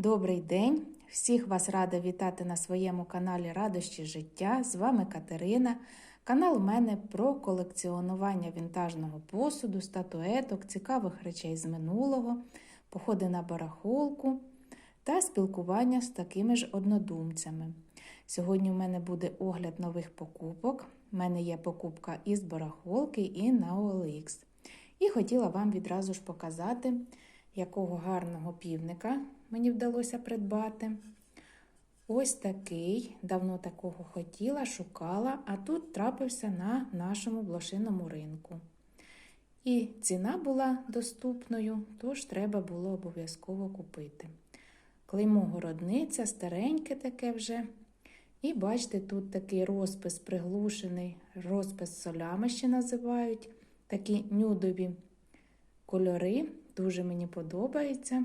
Добрий день! Всіх вас рада вітати на своєму каналі Радощі життя. З вами Катерина. Канал у мене про колекціонування вінтажного посуду, статуеток, цікавих речей з минулого, походи на барахолку та спілкування з такими ж однодумцями. Сьогодні у мене буде огляд нових покупок. У мене є покупка із барахолки і на OLX. І хотіла вам відразу ж показати, якого гарного півника мені вдалося придбати. Ось такий, давно такого хотіла, шукала, а тут трапився на нашому блошиному ринку. І ціна була доступною, тож треба було обов'язково купити. Клеймо городниця, стареньке таке вже. І бачите, тут такий розпис приглушений, розпис солями ще називають. Такі нюдові кольори, дуже мені подобається.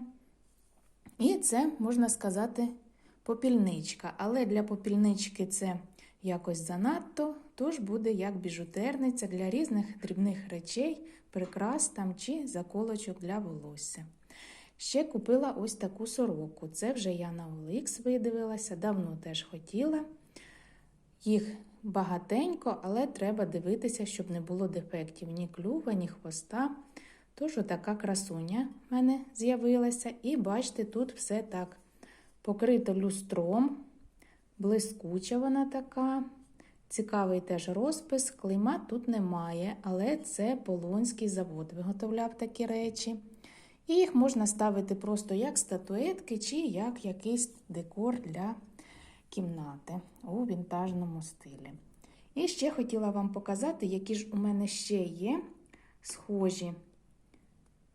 І це, можна сказати, попільничка. Але для попільнички це якось занадто, тож буде як біжутерниця для різних дрібних речей, прикрас там чи заколочок для волосся. Ще купила ось таку сороку. Це вже я на OLX видивилася, давно теж хотіла. Їх багатенько, але треба дивитися, щоб не було дефектів ні клюва, ні хвоста. Тож, отака красуня в мене з'явилася. І бачите, тут все так покрито люстром, блискуча вона така. Цікавий теж розпис. Клейма тут немає, але це Полонський завод виготовляв такі речі. І їх можна ставити просто як статуетки, чи як якийсь декор для кімнати у вінтажному стилі. І ще хотіла вам показати, які ж у мене ще є схожі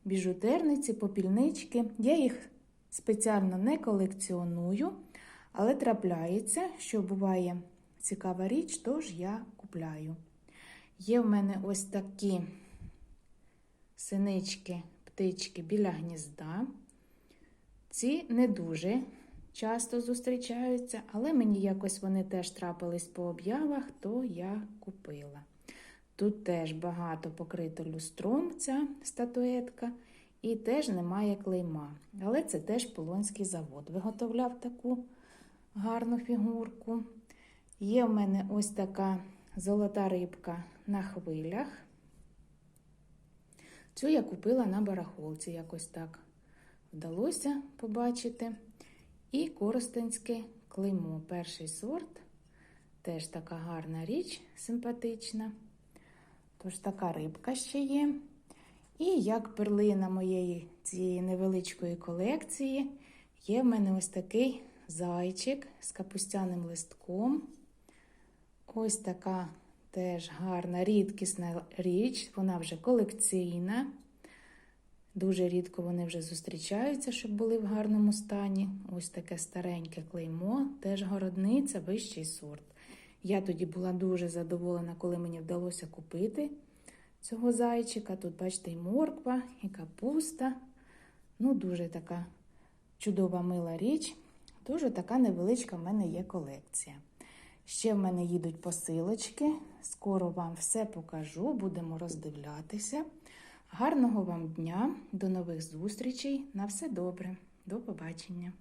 біжутерниці, попільнички. Я їх спеціально не колекціоную, але трапляється, що буває цікава річ, тож я купляю. Є в мене ось такі синички, птички біля гнізда. Ці не дуже часто зустрічаються, але мені якось вони теж трапились по об'явах, то я купила. Тут теж багато покрито люстром ця статуетка, і теж немає клейма. Але це теж Полонський завод виготовляв таку гарну фігурку. Є в мене ось така золота рибка на хвилях. Цю я купила на барахолці, якось так вдалося побачити. І коростенське клеймо, перший сорт. Теж така гарна річ, симпатична. Тож така рибка ще є. І як перлина моєї цієї невеличкої колекції, є в мене ось такий зайчик з капустяним листком. Ось така теж гарна, рідкісна річ, вона вже колекційна. Дуже рідко вони вже зустрічаються, щоб були в гарному стані. Ось таке стареньке клеймо, теж городниця, вищий сорт. Я тоді була дуже задоволена, коли мені вдалося купити цього зайчика. Тут, бачите, і морква, і капуста. Ну, дуже така чудова мила річ. Дуже така невеличка в мене є колекція. Ще в мене їдуть посилочки. Скоро вам все покажу, будемо роздивлятися. Гарного вам дня, до нових зустрічей. На все добре. До побачення!